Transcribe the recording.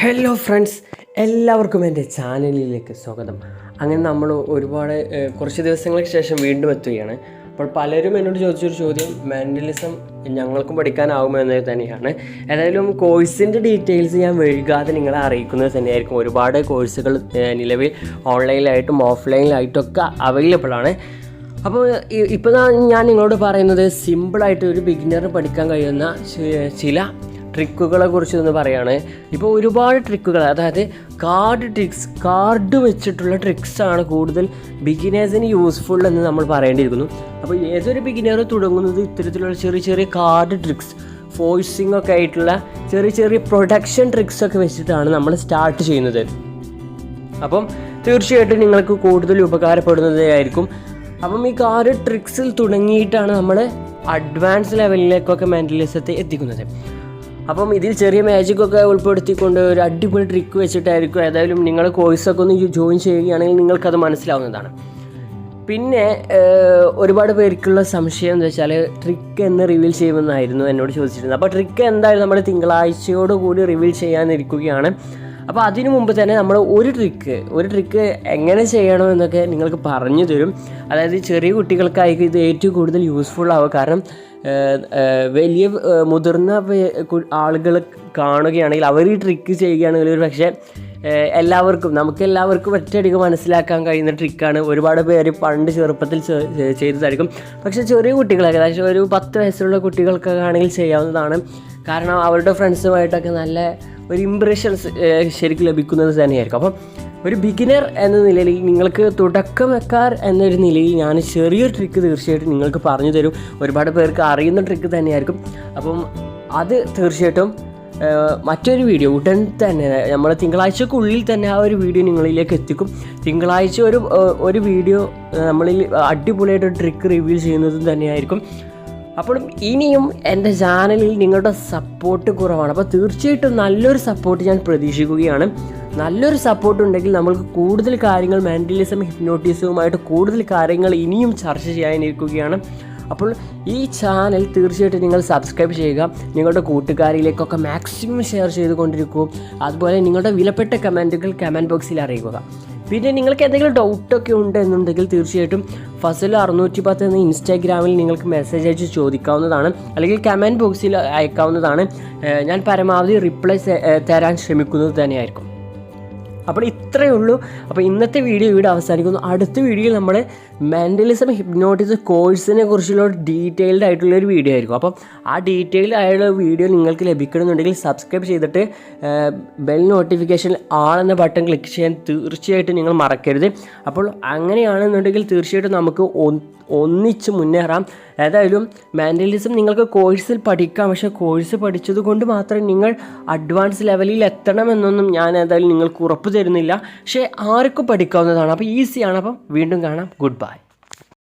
Hello friends എല്ലാവർക്കും എന്റെ ചാനലിലേക്ക് സ്വാഗതം. അങ്ങനെ നമ്മൾ ഒരുപാട് കുറച്ച് ദിവസങ്ങൾക്ക് ശേഷം വീണ്ടും എത്തുകയാണ്. അപ്പോൾ പലരും എന്നോട് ചോദിച്ചൊരു ചോദ്യം മെന്റലിസം ഞങ്ങൾക്കും പഠിക്കാനാവുമോ എന്നത് തന്നെയാണ്. ഏതായാലും കോഴ്സിന്റെ ഡീറ്റെയിൽസ് ഞാൻ വൈകാതെ നിങ്ങളെ അറിയിക്കുന്നത് തന്നെയായിരിക്കും. ഒരുപാട് കോഴ്സുകൾ നിലവിൽ ഓൺലൈനിലായിട്ടും ഓഫ്ലൈനിലായിട്ടൊക്കെ അവൈലബിൾ ആണ്. അപ്പോൾ ഇപ്പോൾ ഞാൻ നിങ്ങളോട് പറയുന്നത് സിമ്പിളായിട്ട് ഒരു ബിഗിനർ പഠിക്കാൻ കഴിയുന്ന ചില ട്രിക്കുകളെ കുറിച്ച് ഒന്ന് പറയുകയാണ് ഇപ്പോൾ ഒരുപാട് ട്രിക്കുകൾ അതായത് കാർഡ് ട്രിക്സ് കാർഡ് വെച്ചിട്ടുള്ള ട്രിക്സാണ് കൂടുതൽ ബിഗിനേഴ്സിന് യൂസ്ഫുൾ എന്ന് നമ്മൾ പറയേണ്ടിയിരിക്കുന്നു. അപ്പോൾ ഏതൊരു ബിഗിനർ തുടങ്ങുന്നത് ഇത്തരത്തിലുള്ള ചെറിയ ചെറിയ കാർഡ് ട്രിക്സ് ഫോഴ്സിംഗ് ഒക്കെ ആയിട്ടുള്ള ചെറിയ ചെറിയ പ്രൊഡക്ഷൻ ട്രിക്സ് ഒക്കെ വെച്ചിട്ടാണ് നമ്മൾ സ്റ്റാർട്ട് ചെയ്യുന്നത്. അപ്പം തീർച്ചയായിട്ടും നിങ്ങൾക്ക് കൂടുതൽ ഉപകാരപ്പെടുന്നതായിരിക്കും അപ്പം ഈ കാറ് ട്രിക്സിൽ തുടങ്ങിയിട്ടാണ് നമ്മൾ അഡ്വാൻസ് ലെവലിലേക്കൊക്കെ മെന്റലിസത്തെ എത്തിക്കുന്നത്. അപ്പം ഇതിൽ ചെറിയ മാജിക്കൊക്കെ ഉൾപ്പെടുത്തിക്കൊണ്ട് ഒരു അടിപൊളി ട്രിക്ക് വെച്ചിട്ടായിരിക്കും ഏതായാലും നിങ്ങൾ കോഴ്സൊക്കെ ഒന്ന് ജോയിൻ ചെയ്യുകയാണെങ്കിൽ നിങ്ങൾക്കത് മനസ്സിലാവുന്നതാണ്. പിന്നെ ഒരുപാട് പേർക്കുള്ള സംശയം എന്ന് വെച്ചാൽ ട്രിക്ക് എന്ന് റിവീൽ ചെയ്യുമെന്നായിരുന്നു എന്നോട് ചോദിച്ചിരുന്നത്. അപ്പോൾ ട്രിക്ക് എന്തായാലും നമ്മൾ തിങ്കളാഴ്ചയോട് കൂടി റിവീൽ ചെയ്യാനിരിക്കുകയാണ്. അപ്പോൾ അതിനു മുമ്പ് തന്നെ നമ്മൾ ഒരു ട്രിക്ക് ഒരു ട്രിക്ക് എങ്ങനെ ചെയ്യണം എന്നൊക്കെ നിങ്ങൾക്ക് പറഞ്ഞു തരും. അതായത് ചെറിയ കുട്ടികൾക്കായിരിക്കും ഇത് ഏറ്റവും കൂടുതൽ യൂസ്ഫുൾ ആവുക. കാരണം വലിയ മുതിർന്ന ആളുകൾ കാണുകയാണെങ്കിൽ അവർ ഈ ട്രിക്ക് ചെയ്യുകയാണെങ്കിൽ ഒരു പക്ഷേ എല്ലാവർക്കും നമുക്ക് എല്ലാവർക്കും ഒറ്റയടിക്ക് മനസ്സിലാക്കാൻ കഴിയുന്ന ട്രിക്കാണ് ഒരുപാട് പേര് പണ്ട് ചെറുപ്പത്തിൽ ചെയ്തതായിരിക്കും. പക്ഷേ ചെറിയ കുട്ടികൾ ഏകദേശം ഒരു പത്ത് വയസ്സുള്ള കുട്ടികൾക്കൊക്കെ ആണെങ്കിൽ ചെയ്യാവുന്നതാണ്. കാരണം അവരുടെ ഫ്രണ്ട്സുമായിട്ടൊക്കെ നല്ല ഒരു ഇമ്പ്രഷൻസ് ശരിക്കും ലഭിക്കുന്നത് തന്നെയായിരിക്കും. അപ്പം ഒരു ബിഗിനർ എന്ന നിലയിൽ നിങ്ങൾക്ക് തുടക്കം വെക്കാർ എന്നൊരു നിലയിൽ ഞാൻ ചെറിയൊരു ട്രിക്ക് തീർച്ചയായിട്ടും നിങ്ങൾക്ക് പറഞ്ഞു തരും. ഒരുപാട് പേർക്ക് അറിയുന്ന ട്രിക്ക് തന്നെയായിരിക്കും. അപ്പം അത് തീർച്ചയായിട്ടും മറ്റൊരു വീഡിയോ ഉടൻ തന്നെ നമ്മൾ തിങ്കളാഴ്ചക്കുള്ളിൽ തന്നെ ആ ഒരു വീഡിയോ നിങ്ങളിലേക്ക് എത്തിക്കും. തിങ്കളാഴ്ച ഒരു ഒരു വീഡിയോ നമ്മളിൽ അടിപൊളിയായിട്ട് ട്രിക്ക് റിവ്യൂ ചെയ്യുന്നതും തന്നെയായിരിക്കും. അപ്പോൾ ഇനിയും എന്റെ ചാനലിൽ നിങ്ങളുടെ സപ്പോർട്ട് കുറവാണ്. അപ്പോൾ തീർച്ചയായിട്ടും നല്ലൊരു സപ്പോർട്ട് ഞാൻ പ്രതീക്ഷിക്കുകയാണ്. നല്ലൊരു സപ്പോർട്ട് ഉണ്ടെങ്കിൽ നമ്മൾക്ക് കൂടുതൽ കാര്യങ്ങൾ മെന്റലിസം ഹിപ്നോട്ടിസവുമായിട്ട് കൂടുതൽ കാര്യങ്ങൾ ഇനിയും ചർച്ച ചെയ്യാനിരിക്കുകയാണ്. അപ്പോൾ ഈ ചാനൽ തീർച്ചയായിട്ടും നിങ്ങൾ സബ്സ്ക്രൈബ് ചെയ്യുക. നിങ്ങളുടെ കൂട്ടുകാരിലേക്കൊക്കെ മാക്സിമം ഷെയർ ചെയ്തുകൊണ്ടിരിക്കൂ. അതുപോലെ നിങ്ങളുടെ വിലപ്പെട്ട കമന്റുകൾ കമന്റ് ബോക്സിൽ അറിയിക്കുക. പിന്നെ നിങ്ങൾക്ക് എന്തെങ്കിലും ഡൗട്ടൊക്കെ ഉണ്ട് എന്നുണ്ടെങ്കിൽ തീർച്ചയായിട്ടും ഫസൽ അറുന്നൂറ്റി പത്ത് എന്ന ഇൻസ്റ്റാഗ്രാമിൽ നിങ്ങൾക്ക് മെസ്സേജ് അയച്ച് ചോദിക്കാവുന്നതാണ്. അല്ലെങ്കിൽ കമന്റ് ബോക്സിൽ അയക്കാവുന്നതാണ്. ഞാൻ പരമാവധി റിപ്ലൈ തരാൻ ശ്രമിക്കുന്നത് തന്നെയായിരിക്കും. അപ്പോൾ ഇത്രയേ ഉള്ളൂ. അപ്പോൾ ഇന്നത്തെ വീഡിയോ ഇവിടെ അവസാനിക്കുന്നു. അടുത്ത വീഡിയോയിൽ നമ്മൾ മെന്റലിസം ഹിപ്നോട്ടിസ് കോഴ്സിനെ കുറിച്ചുള്ള ഡീറ്റെയിൽഡ് ആയിട്ടുള്ള ഒരു വീഡിയോ ആയിരിക്കും. അപ്പം ആ ഡീറ്റെയിൽഡ് ആയിട്ടുള്ള വീഡിയോ നിങ്ങൾക്ക് ലഭിക്കണമെന്നുണ്ടെങ്കിൽ സബ്സ്ക്രൈബ് ചെയ്തിട്ട് ബെൽ നോട്ടിഫിക്കേഷൻ ആൾ എന്ന ബട്ടൺ ക്ലിക്ക് ചെയ്യാൻ തീർച്ചയായിട്ടും നിങ്ങൾ മറക്കരുത്. അപ്പോൾ അങ്ങനെയാണെന്നുണ്ടെങ്കിൽ തീർച്ചയായിട്ടും നമുക്ക് ഒന്നിച്ച് മുന്നേറാം. ഏതായാലും മാൻഡലിസം നിങ്ങൾക്ക് കോഴ്സിൽ പഠിക്കാം. പക്ഷേ കോഴ്സ് പഠിച്ചത് കൊണ്ട് മാത്രം നിങ്ങൾ അഡ്വാൻസ് ലെവലിൽ എത്തണമെന്നൊന്നും ഞാൻ ഏതായാലും നിങ്ങൾക്ക് ഉറപ്പ് തരുന്നില്ല. പക്ഷേ ആർക്കും പഠിക്കാവുന്നതാണ്. അപ്പോൾ ഈസിയാണ്. അപ്പം വീണ്ടും കാണാം. Good bye